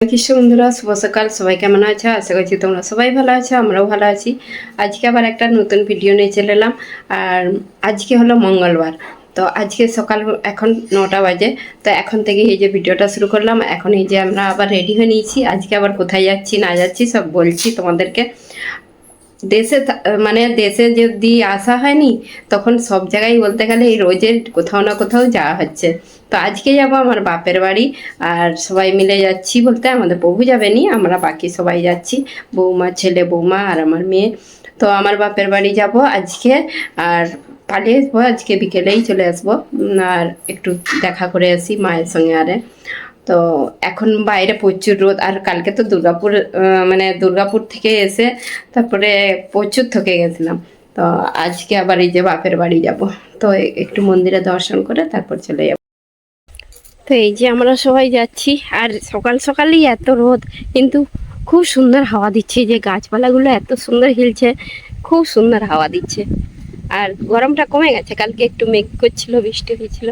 কৃষ্ণ বন্ধুরা? শুভ সকাল। সবাই কেমন আছো? আশা করছি তোমরা সবাই ভালো আছো, আমরাও ভালো আছি। আজকে আবার একটা নতুন ভিডিও নিয়ে চলে এলাম। আর আজকে হলো মঙ্গলবার। তো আজকে সকাল এখন নটা বাজে। তো এখন থেকে এই যে ভিডিওটা শুরু করলাম। এখন এই যে আমরা আবার রেডি হয়ে নিয়েছি। আজকে আবার কোথায় যাচ্ছি, না যাচ্ছি সব বলছি তোমাদেরকে। দেশে মানে দেশে যদি আসা হয়নি, তখন সব জায়গায় বলতে গেলে এই রোজের কোথাও না কোথাও যাওয়া হচ্ছে। তো আজকে যাব আমার বাপের বাড়ি, আর সবাই মিলে যাচ্ছি বলতে আমাদের প্রভু যাবেনি আমরা বাকি সবাই যাচ্ছি, বৌমা, ছেলে বৌমা আর আমার মেয়ে। তো আমার বাপের বাড়ি যাব আজকে, আর পালিয়ে আসব আজকে বিকেলেই চলে আসব। আর একটু দেখা করে আসি মায়ের সঙ্গে আরে। তো এখন বাইরে প্রচুর রোদ, আর কালকে তো দুর্গাপুর মানে দুর্গাপুর থেকে এসে তারপরে প্রচুর থকে গেছিলাম। তো আজকে আবার এই যে বাপের বাড়ি যাব। তো একটু মন্দিরে দর্শন করে তারপর চলে যাব। তো এই যে আমরা সবাই যাচ্ছি, আর সকাল সকালই এত রোদ, কিন্তু খুব সুন্দর হাওয়া দিচ্ছে। যে গাছপালাগুলো এত সুন্দর হিলছে, খুব সুন্দর হাওয়া দিচ্ছে। আর গরমটা কমে গেছে, কালকে একটু মেঘ করছিল, বৃষ্টি হয়েছিল।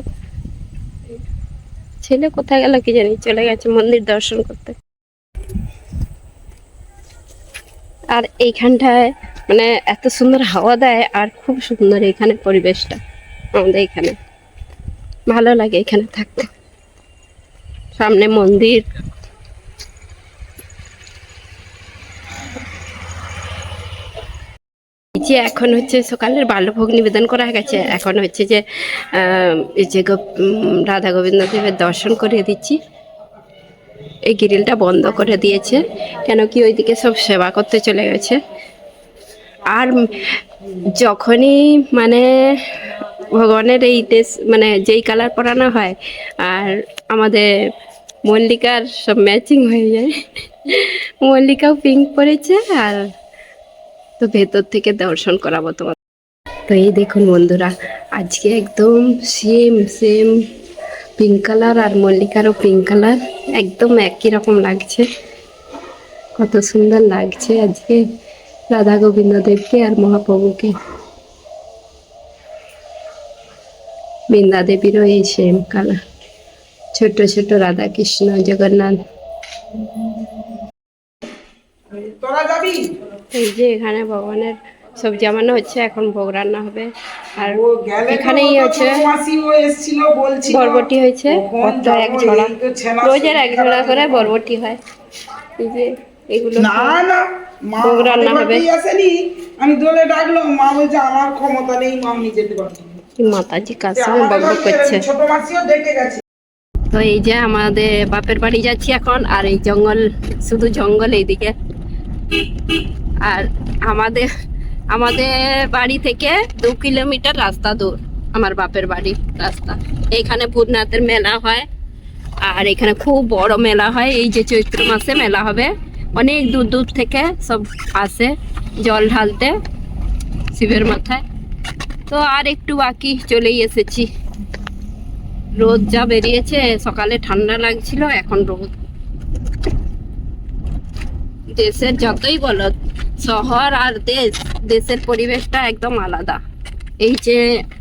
ছেলে কোথায় গেল কি জানি? চলে গেছে মন্দির দর্শন করতে। আর এইখানটায় মানে এত সুন্দর হাওয়া দেয় আর খুব সুন্দর এখানে পরিবেশটা আমাদের এখানে। ভালো লাগে এখানে থাকতে। সামনে মন্দির। যে এখন হচ্ছে সকালের বাল্যভোগ নিবেদন করা গেছে। এখন হচ্ছে যে যে রাধা গোবিন্দ দেবের দর্শন করিয়ে দিচ্ছি। এই গ্রিলটা বন্ধ করে দিয়েছে, কেন কি ওইদিকে সব সেবা করতে চলে গেছে। আর যখনই মানে ভগবানের এই দেশ মানে যেই কালার পরানো হয়, আর আমাদের মল্লিকার সব ম্যাচিং হয়ে যায়, মল্লিকাও পিঙ্ক পরেছে আর তো ভেতর থেকে দর্শন করাবো তোমার তো এই দেখুন বন্ধুরা, আজকে একদম সেম সেম পিঙ্ক কালার আর মল্লিকারও পিঙ্ক কালার একদম একই রকম লাগছে। কত সুন্দর লাগছে আজকে রাধা গোবিন্দ দেবকে আর মহাপ্রভুকে। বৃন্দা দেবীরও এই সেম কালার ছোট ছোট রাধা কৃষ্ণ জগন্নাথ। তোরা যাবি? এই যে এখানে ভগবানের সব জামানো হচ্ছে এখন ভোগ রান্না হবে। আর এখানেই আছে বরবটি হয়েছে কত এক ঝোড়া। রোজের এক ঝোড়া করে বরবটি হয়। এই যে এগুলো না না মা ভোগ রান্না হবে। আমি দোলে ডাকলাম মা বলছে আমার ক্ষমতা নেই মা আমি যেতে পারব মাতাজি কার সঙ্গে বকবক করছে। ছোট মাসিও ডেকে গেছে। তো এই যে আমাদের বাপের বাড়ি যাচ্ছি এখন আর এই জঙ্গল শুধু জঙ্গল এইদিকে। আর আমাদের আমাদের বাড়ি থেকে দু কিলোমিটার রাস্তা দূর, আমার বাপের বাড়ি রাস্তা। এইখানে ভূতনাথের মেলা হয়, আর এখানে খুব বড় মেলা হয়। এই যে চৈত্র মাসে মেলা হবে, অনেক দূর দূর থেকে সব আসে জল ঢালতে শিবের মাথায়। তো আর একটু বাকি চলেই এসেছি। রোদ যা বেরিয়েছে, সকালে ঠান্ডা লাগছিল, এখন রোদ দেশের যতই বলো, শহর আর দেশ, দেশের পরিবেশটা একদম আলাদা। এই যে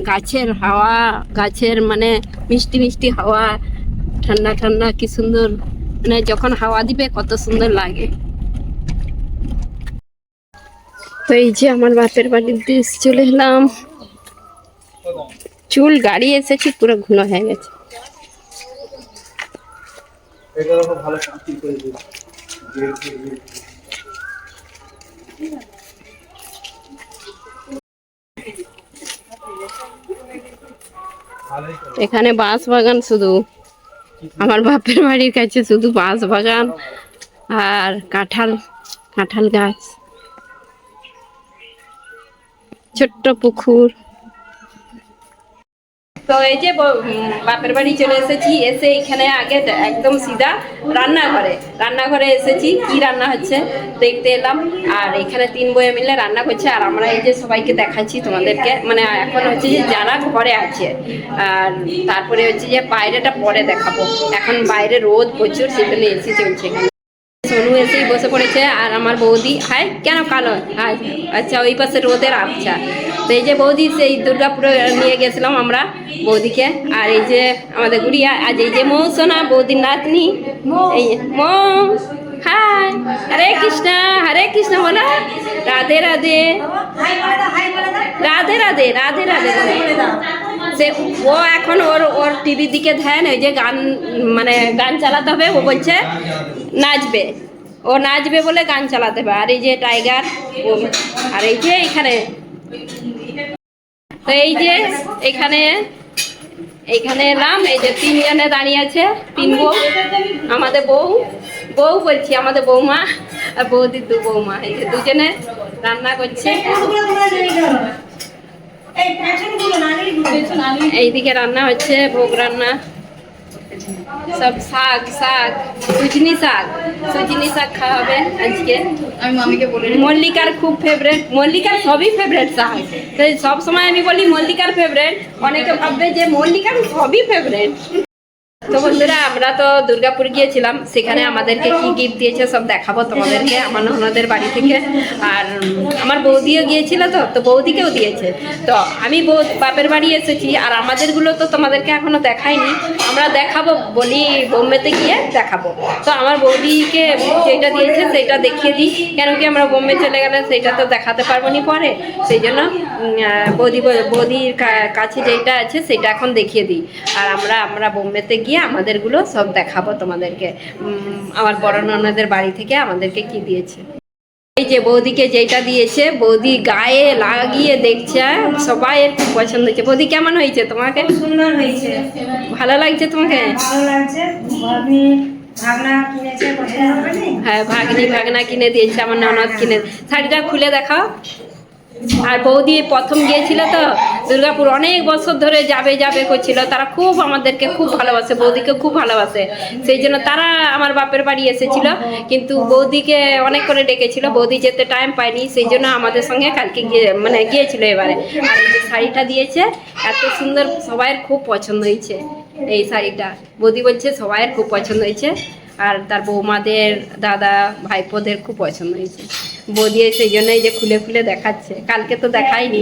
গাছের হাওয়া, গাছের মানে মিষ্টি মিষ্টি হাওয়া, ঠান্ডা ঠান্ডা, কি সুন্দর। মানে যখন হাওয়া দিবে, কত সুন্দর লাগে। তো এই যে আমার বাপের বাড়ির দেশ চলে এলাম। চুল গাড়ি এসেছি, পুরো ঘুনো হয়ে গেছে। এখানে বাঁশ বাগান শুধু। আমার বাপের বাড়ির কাছে শুধু বাঁশ বাগান আর কাঁঠাল কাঁঠাল গাছ। ছোট্ট পুকুর। তো এই যে বাপের বাড়ি চলে এসেছি, এসে এখানে আগে একদম সিধা রান্নাঘরে রান্নাঘরে এসেছি, কি রান্না হচ্ছে দেখতে এলাম। আর এখানে তিন বয়ে মিলে রান্না করছে আর আমরা এই যে সবাইকে দেখাচ্ছি তোমাদেরকে। মানে এখন হচ্ছে যে যারা ঘরে আছে, আর তারপরে হচ্ছে যে বাইরেটা পরে দেখাবো। এখন বাইরে রোদ প্রচুর সেখানে এসি চলছে এখানে। সোনু এসেই বসে পড়েছে আর আমার বৌদি। হাই কেন কালো? হাই আচ্ছা ওই পাশে রোদের আচ্ছা তো এই যে বৌদি সেই দুর্গাপুরে নিয়ে গেছিলাম আমরা বৌদিকে। আর এই যে আমাদের গুড়িয়া আজ এই যে মৌ সোনা বৌদির নাতনি। এই মৌ হাই হরে কৃষ্ণ হরে কৃষ্ণ বলা। রাধে রাধে। রাধে রাধে রাধে রাধে সে ও এখন ওর ওর টিভির দিকে ধ্যান ওই যে গান মানে গান চালাতে হবে, ও বলছে নাচবে। ও নাচবে বলে গান চালাতে হবে। আর এই যে টাইগার আর এই যে এখানে। তো এই যে এখানে এইখানে এলাম, এই যে তিনজনে দাঁড়িয়ে আছে, তিন বউ, আমাদের বউ বউ বলছি, আমাদের বৌমা, আর বৌদির দু বৌমা, এই যে দুজনে রান্না করছে। এইদিকে রান্না হচ্ছে ভোগ রান্না। সব শাক শাক সুজনি শাক। সুজনি শাক খাওয়া হবে আজকে। আমি মামিকে বলি মল্লিকার খুব ফেভারেট মল্লিকার সবই ফেভারেট শাক। তো সব সময় আমি বলি মল্লিকার ফেভারেট অনেকে ভাববে যে মল্লিকার সবই ফেভারেট তো বন্ধুরা, আমরা তো দুর্গাপুর গিয়েছিলাম। সেখানে আমাদেরকে কি গিফট দিয়েছে সব দেখাবো তোমাদেরকে, আমার ননদের বাড়ি থেকে। আর আমার বৌদিও গিয়েছিল তো তো বৌদিকেও দিয়েছে। তো আমি বৌ বাপের বাড়ি এসেছি, আর আমাদেরগুলো তো তোমাদেরকে এখনও দেখাইনি আমরা দেখাবো, বলি বোম্বেতে গিয়ে দেখাবো। তো আমার বৌদিকে যেটা দিয়েছে সেটা দেখিয়ে দিই। কেন কি আমরা বোম্বে চলে গেলে সেটা তো দেখাতে পারব নি পরে। সেই জন্য বৌদি বৌদির কাছে যেটা আছে সেটা এখন দেখিয়ে দিই। আর আমরা আমরা বোম্বেতে গিয়ে আমাদেরগুলো সব দেখাবো তোমাদেরকে আমার বড় ননদের বাড়ি থেকে আমাদেরকে কি দিয়েছে। এই যে বৌদিকে যেটা দিয়েছে বৌদি গায়ে লাগিয়ে দেখছে সবাই এর খুব পছন্দ হয়েছে। বৌদি কেমন হয়েছে তোমাকে? সুন্দর হয়েছে। ভালো লাগছে তোমাকে? ভালো লাগছে? হ্যাঁ ভাগ্নি ভাগনা কিনে দিয়েছে আমার ননদ কিনে শাড়িটা খুলে দেখাও। আর বৌদি প্রথম গিয়েছিল তো, দুর্গাপুর অনেক বছর ধরে যাবে যাবে করছিল। তারা খুব আমাদেরকে খুব ভালোবাসে, বৌদিকে খুব ভালোবাসে। সেই জন্য তারা আমার বাপের বাড়ি এসেছিল। কিন্তু বৌদিকে অনেক করে ডেকেছিল। বৌদি যেতে টাইম পায়নি, সেই জন্য আমাদের সঙ্গে কালকে গিয়ে মানে গিয়েছিল এবারে। আর এই যে শাড়িটা দিয়েছে, এত সুন্দর, সবাইয়ের খুব পছন্দ হয়েছে। এই শাড়িটা। বৌদি বলছে, সবাইয়ের খুব পছন্দ হয়েছে। আর তার বৌমাদের দাদা ভাইপোদের খুব পছন্দ হয়েছে। বৌদি সেই জন্যই যে খুলে খুলে দেখাচ্ছে। কালকে তো দেখাইনি।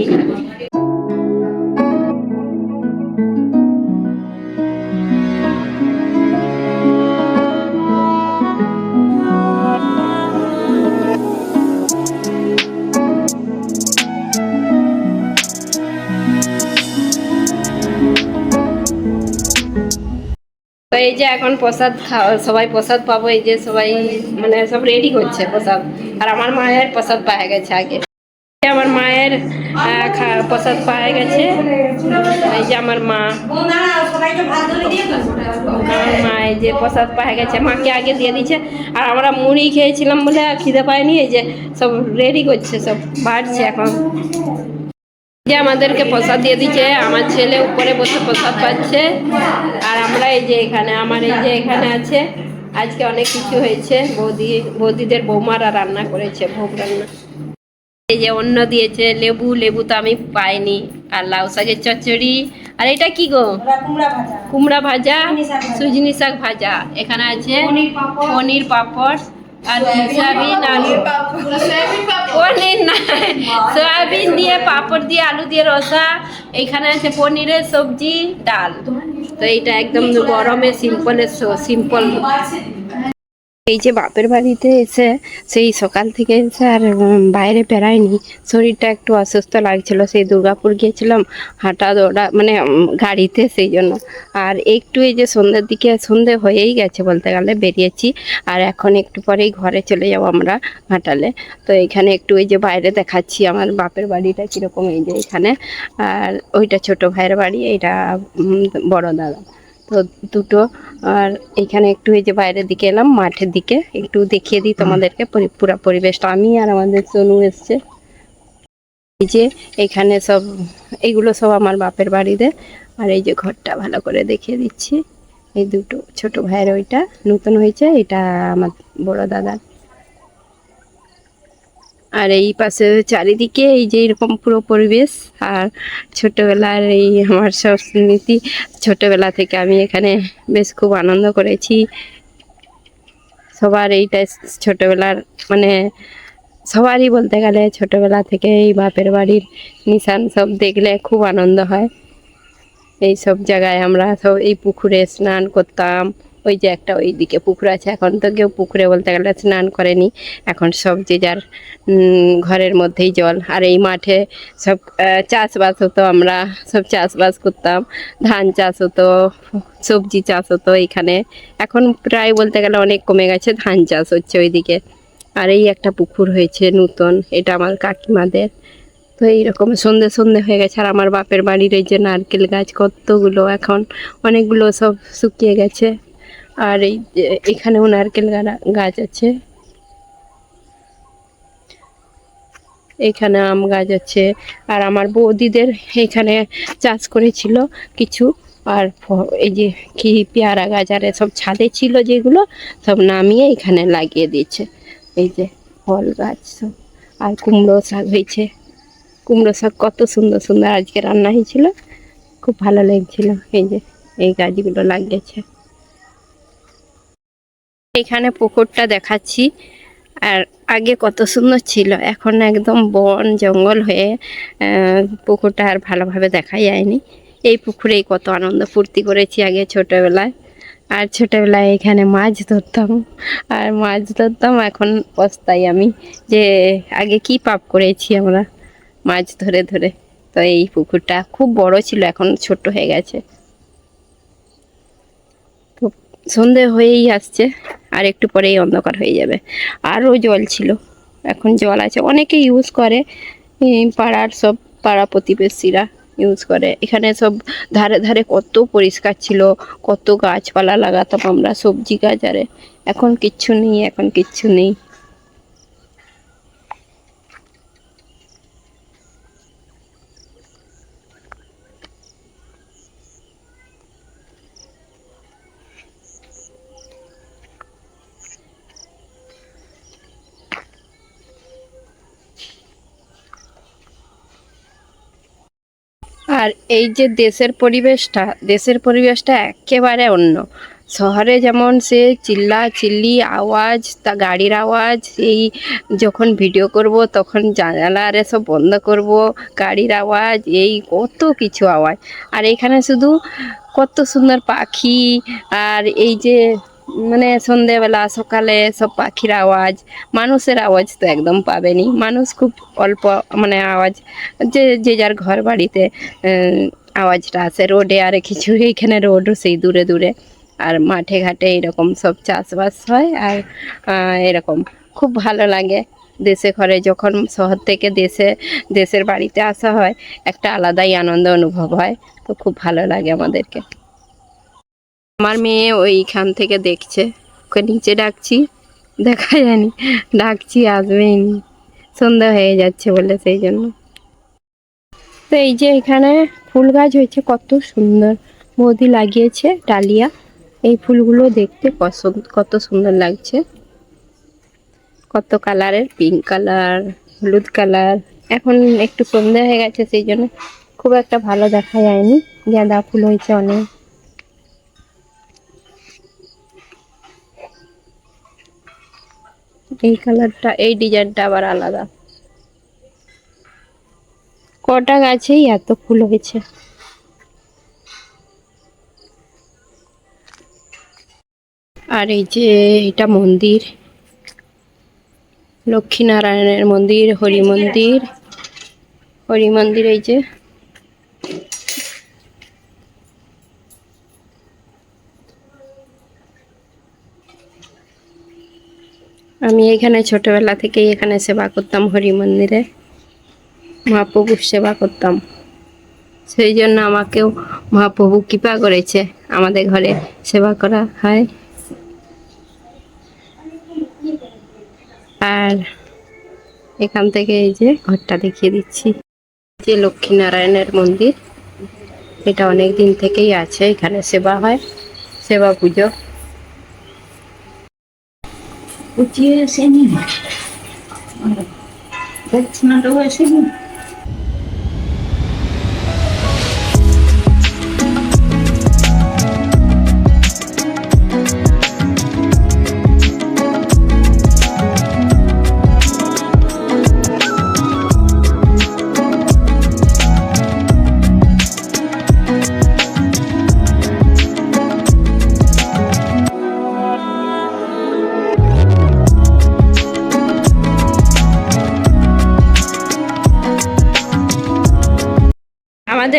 এই যে এখন প্রসাদ খাওয়া, সবাই প্রসাদ পাবো, এই যে সবাই মানে সব রেডি করছে প্রসাদ। আর আমার মায়ের প্রসাদ পাওয়া গেছে আগে। আমার মায়ের প্রসাদ পাওয়া গেছে। এই যে আমার মা। আমার মা এই যে প্রসাদ পাওয়া গেছে। মাকে আগে দিয়ে দিচ্ছে আর আমরা মুড়ি খেয়েছিলাম বলে খিদে পাইনি এই যে সব রেডি করছে, সব বাড়ছে এখন। যে আমাদেরকে প্রসাদ দিয়ে দিচ্ছে আমার ছেলে উপরে বসে প্রসাদ পাচ্ছে। আর আমরা এই যে এখানে আমার এই যে এখানে আছে আজকে অনেক কিছু হয়েছে। বৌদি বৌদিদের বৌমারা রান্না করেছে ভোগ রান্না। এই যে অন্য দিয়েছে লেবু লেবু তো আমি পাইনি। আর লাউ শাকের চচ্চড়ি। আর এটা কি গো? কুমড়া ভাজা। সুজনি শাক ভাজা। এখানে আছে পনির পাঁপড়। সয়াবিন আলু পনির না সয়াবিন দিয়ে পাপড় দিয়ে আলু দিয়ে রসা এখানে আছে পনিরের সবজি ডাল। তো এইটা একদম গরমে সিম্পলের সিম্পল এই যে বাপের বাড়িতে এসে সেই সকাল থেকে এসে আর বাইরে বেড়ায়নি। শরীরটা একটু অসুস্থ লাগছিল, সেই দুর্গাপুর গিয়েছিলাম হাঁটা দৌড়া মানে গাড়িতে সেই জন্য। আর একটু এই যে সন্ধ্যের দিকে, সন্ধে হয়েই গেছে বলতে গেলে, বেরিয়েছি। আর এখন একটু পরেই ঘরে চলে যাব আমরা হাঁটালে। তো এখানে একটু এই যে বাইরে দেখাচ্ছি আমার বাপের বাড়িটা কীরকম, এই যে এখানে। আর ওইটা ছোট ভাইয়ের বাড়ি এটা বড় দাদা। তো দুটো। আর এখানে একটু এই যে বাইরের দিকে এলাম, মাঠের দিকে। একটু দেখিয়ে দিই তোমাদেরকে পরি- পুরো পরিবেশটা। আমি আর আমাদের সোনু এসছে। এই যে এখানে সব, এগুলো সব আমার বাপের বাড়িতে। আর এই যে ঘরটা ভালো করে দেখিয়ে দিচ্ছি। এই দুটো ছোট ভাইয়ের ওইটা। নতুন হয়েছে, এটা আমার বড় দাদার। আর এই পাশে চারিদিকে এই যে এরকম পুরো পরিবেশ, আর ছোটোবেলার এই আমার সব স্মৃতি, ছোটোবেলা থেকে আমি এখানে বেশ খুব আনন্দ করেছি। সবার এইটা ছোটোবেলার মানে সবারই বলতে গেলে ছোটোবেলা থেকে এই বাপের বাড়ির নিশান সব দেখলে খুব আনন্দ হয়। এই সব জায়গায় আমরা সব এই পুকুরে স্নান করতাম ওই যে একটা ওই দিকে পুকুর আছে, এখন তো কেউ পুকুরে বলতে গেলে স্নান করেনি। এখন সব যে যার ঘরের মধ্যেই জল। আর এই মাঠে সব চাষবাস হতো আমরা, সব চাষবাস করতাম। ধান চাষ হতো, সবজি চাষ হতো এখানে। এখন প্রায় বলতে গেলে অনেক কমে গেছে ধান চাষ হচ্ছে ওইদিকে। আর এই একটা পুকুর হয়েছে নূতন, এটা আমার কাকিমাদের। তো এইরকম সন্ধে সন্ধে হয়ে গেছে। আর আমার বাপের বাড়ির এই যে নারকেল গাছ কতগুলো, এখন অনেকগুলো সব শুকিয়ে গেছে। আর এই এখানেও নারকেল গাছ আছে? এখানে আম গাছ আছে। আর আমার বৌদিদের এখানে চাষ করেছিল কিছু। আর এই যে কি পেয়ারা গাছ আর সব ছাদে ছিল যেগুলো, সব নামিয়ে এখানে লাগিয়ে দিয়েছে। এই যে ফল গাছ সব। আর কুমড়ো শাক হয়েছে। কুমড়ো শাক কত সুন্দর সুন্দর আজকে রান্না হয়েছিল। খুব ভালো লাগছিল। এই যে এই গাছগুলো লাগিয়েছে। এখানে পুকুরটা দেখাচ্ছি। আর আগে কত সুন্দর ছিল, এখন একদম বন, জঙ্গল হয়ে পুকুরটা আর ভালোভাবে দেখা যায়নি। এই পুকুরেই কত আনন্দ, ফুর্তি করেছি আগে ছোটোবেলায়। আর ছোটোবেলায় এখানে মাছ ধরতাম, আর মাছ ধরতাম, এখন পস্তাই আমি যে আগে কি পাপ করেছি আমরা মাছ ধরে ধরে। তো এই পুকুরটা খুব বড় ছিল, এখন ছোট হয়ে গেছে। সন্ধে হয়েই আসছে, আর একটু পরেই অন্ধকার হয়ে যাবে। আরও জল ছিল, এখন জল আছে। অনেকে ইউজ করে পাড়ার সব পাড়া প্রতিবেশীরা ইউজ করে। এখানে সব ধারে ধারে কত পরিষ্কার ছিল, কত গাছপালা লাগাতাম আমরা, সবজি গাছ আরে। এখন কিচ্ছু নেই, এখন কিচ্ছু নেই। আর এই যে দেশের পরিবেশটা দেশের পরিবেশটা একেবারে অন্য। শহরে যেমন সে চিল্লা চিল্লি আওয়াজ, তা গাড়ির আওয়াজ, এই যখন ভিডিও করব তখন জানালা আরে সব বন্ধ করব, গাড়ির আওয়াজ, এই কত কিছু আওয়াজ। আর এখানে শুধু কত সুন্দর পাখি, আর এই যে মানে সন্ধেবেলা, সকালে সব পাখির আওয়াজ, মানুষের আওয়াজ তো একদম পাবেনি। মানুষ খুব অল্প মানে আওয়াজ, যে যে যার ঘর বাড়িতে আওয়াজটা আসে। রোডে আর কিছু এইখানে রোডও সেই দূরে দূরে। আর মাঠে ঘাটে এরকম সব চাষবাস হয় আর এরকম। খুব ভালো লাগে দেশে ঘরে যখন শহর থেকে দেশে, দেশের বাড়িতে আসা হয়, একটা আলাদাই আনন্দ অনুভব হয়। তো খুব ভালো লাগে আমাদেরকে। আমার মেয়ে ওইখান থেকে দেখছে। ওকে নিচে ডাকছি। দেখা জানি ডাকছি, আসবেই। সন্ধ্যা হয়ে যাচ্ছে বলে সেই জন্য। তো এই যে এখানে ফুল গাছ হয়েছে, কত সুন্দর। বৌদি লাগিয়েছে ডালিয়া। এই ফুলগুলো দেখতে কত সুন্দর লাগছে। কত কালারের? পিঙ্ক কালার, হলুদ কালার। এখন একটু সন্ধ্যা হয়ে গেছে সেই জন্য খুব একটা ভালো দেখা যায়নি। গাঁদা ফুল হয়েছে অনেক। এই কালারটা, এই ডিজাইনটা আবার আলাদা। কটা গাছেই এত ফুল হয়েছে। আর এই যে এটা মন্দির, লক্ষ্মীনারায়ণের মন্দির, হরি মন্দির হরি মন্দির এই যে। আমি এখানে ছোটবেলা থেকেই এখানে সেবা করতাম হরি মন্দিরে মহাপ্রভুর সেবা করতাম। সেই জন্য আমাকেও মহাপ্রভু কৃপা করেছে আমাদের ঘরে সেবা করা হয়। আর এখান থেকে এই যে ঘরটা দেখিয়ে দিচ্ছি। যে লক্ষ্মীনারায়ণের মন্দির, এটা অনেক দিন থেকেই আছে, এখানে সেবা হয়, সেবা পুজো। O dia é sem ninguém. Olha, deve-se mandar o é sem ninguém.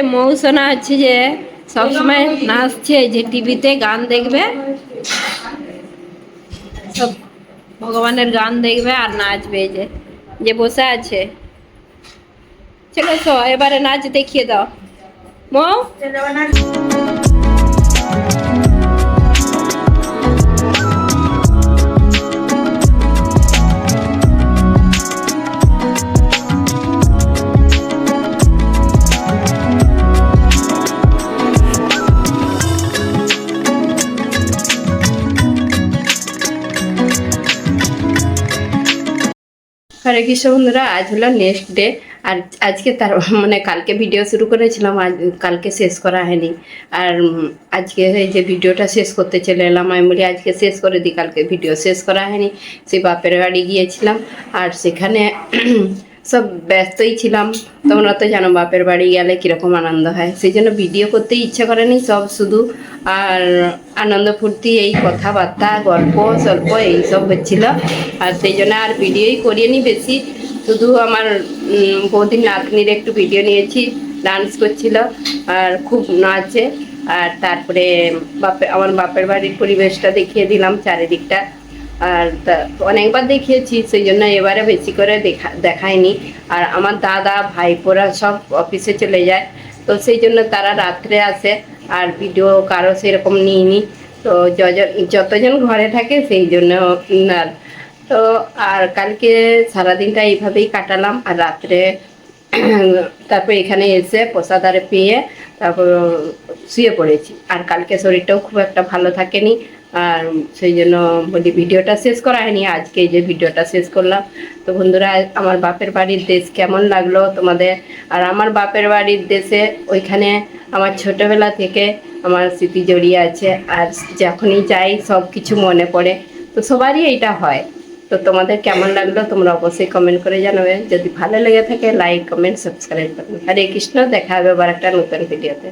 মৌ মৌসনা হচ্ছে যে সবসময় নাচছে যে টিভিতে গান দেখবে। সব ভগবানের গান দেখবে আর নাচবে যে যে বসে আছে। চলো এবারে নাচ দেখিয়ে দাও। মৌ? হরে কৃষ্ণ বন্ধুরা? আজ হলো নেক্সট ডে আর আজকে তার মানে কালকে ভিডিও শুরু করেছিলাম আজ কালকে শেষ করা হয়নি। আর আজকে এই যে ভিডিওটা শেষ করতে চলে এলাম, আমি বলি আজকে শেষ করে দিই, কালকে ভিডিও শেষ করা হয়নি। সেই বাপের বাড়ি গিয়েছিলাম, আর সেখানে সব ব্যস্তই ছিলাম। তোমরা তো জানো বাপের বাড়ি গেলে কীরকম আনন্দ হয়। সেই জন্য ভিডিও করতে ইচ্ছা করেনি সব শুধু। আর আনন্দ ফুর্তি, এই কথাবার্তা, গল্প সল্প এইসব হচ্ছিল। আর সেই জন্য আর ভিডিওই করিনি বেশি। শুধু আমার বৌদির নাতনির একটু ভিডিও নিয়েছি ডান্স করছিল আর খুব নাচে। আর তারপরে বাপে, আমার বাপের বাড়ির পরিবেশটা দেখিয়ে দিলাম চারিদিকটা। আর অনেকবার দেখিয়েছি, সেই জন্য এবারে বেশি করে দেখা দেখায়নি আর আমার দাদা, ভাইপোরা সব অফিসে চলে যায়। তো সেই জন্য তারা রাত্রে আসে, আর ভিডিও কারও সেরকম নিইনি। তো যতজন ঘরে থাকে সেই জন্য আর তো আর কালকে সারাদিনটা এইভাবেই কাটালাম। আর রাত্রে তারপর এখানে এসে প্রসাদারে পেয়ে তারপর শুয়ে পড়েছি। আর কালকে শরীরটাও খুব একটা ভালো থাকেনি। আর সেই জন্য বলি, ভিডিওটা শেষ করা হয়নি, আজকে যে ভিডিওটা শেষ করলাম। তো বন্ধুরা, আমার বাপের বাড়ির দেশ কেমন লাগল তোমাদের? আর আমার বাপের বাড়ির দেশে ওইখানে আমার ছোটবেলা থেকে আমার স্মৃতি জড়িয়ে আছে। আর যখনই যাই, সব কিছু মনে পড়ে। তো সবারই এইটা হয়। তো তোমাদের কেমন লাগল তোমরা অবশ্যই কমেন্ট করে জানাবে। যদি ভালো লেগে থাকে লাইক কমেন্ট সাবস্ক্রাইব করবে হরে কৃষ্ণ, দেখা হবে আবার একটা নতুন ভিডিওতে